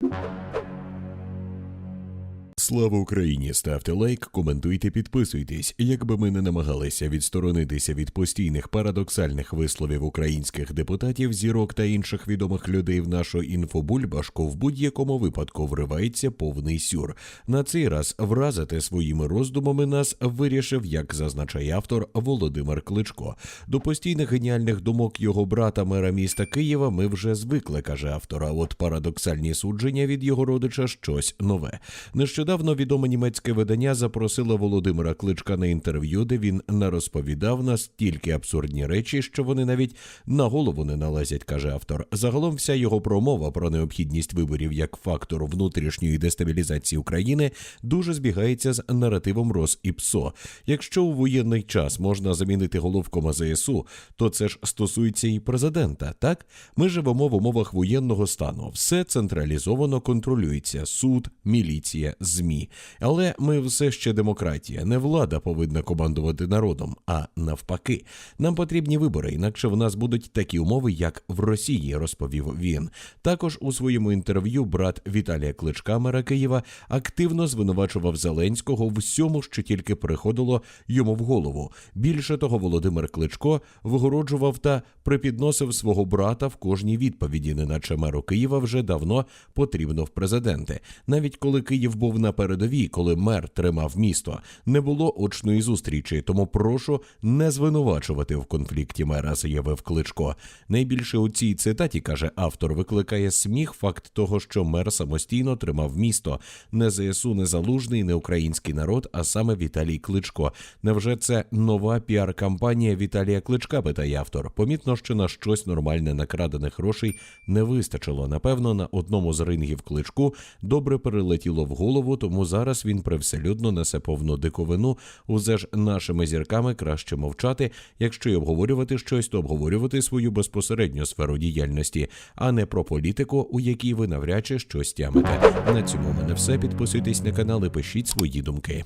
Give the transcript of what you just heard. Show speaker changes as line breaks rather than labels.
you Слава Україні! Ставте лайк, коментуйте, підписуйтесь. Якби ми не намагалися відсторонитися від постійних парадоксальних висловів українських депутатів, зірок та інших відомих людей в нашу інфобульбашку, в будь-якому випадку вривається повний сюр. На цей раз вразити своїми роздумами нас вирішив, як зазначає автор Володимир Кличко. До постійних геніальних думок його брата мера міста Києва ми вже звикли, каже автор. А от парадоксальні судження від його родича щось нове. Нещодавно відоме німецьке видання запросило Володимира Кличка на інтерв'ю, де він нарозповідав настільки абсурдні речі, що вони навіть на голову не налазять, каже автор. Загалом вся його промова про необхідність виборів як фактор внутрішньої дестабілізації України дуже збігається з наративом Рос і ПСО. Якщо у воєнний час можна замінити головкома ЗСУ, то це ж стосується і президента. Так ми живемо в умовах воєнного стану. Все централізовано контролюється: суд, міліція, змі. Але ми все ще демократія. Не влада повинна командувати народом, а навпаки. Нам потрібні вибори, інакше в нас будуть такі умови, як в Росії, розповів він. Також у своєму інтерв'ю брат Віталія Кличка, мера Києва, активно звинувачував Зеленського в всьому, що тільки приходило йому в голову. Більше того, Володимир Кличко вигороджував та припідносив свого брата в кожній відповіді, неначе меру Києва вже давно потрібно в президенти. Навіть коли Київ був на передовій, коли мер тримав місто, не було очної зустрічі. Тому прошу не звинувачувати в конфлікті мера, заявив Кличко. Найбільше у цій цитаті каже автор, викликає сміх факт того, що мер самостійно тримав місто. Не ЗСУ, не залужний, не український народ, а саме Віталій Кличко. Невже це нова піар-кампанія Віталія Кличка? питає автор. Помітно, що на щось нормальне накрадених грошей не вистачило. Напевно, на одному з рингів кличку добре перелетіло в голову, тому зараз він привселюдно несе повну диковину. Узе ж нашими зірками краще мовчати. Якщо й обговорювати щось, то обговорювати свою безпосередню сферу діяльності, а не про політику, у якій ви навряд чи щось тямите. На цьому в мене все. Підписуйтесь на канал і пишіть свої думки.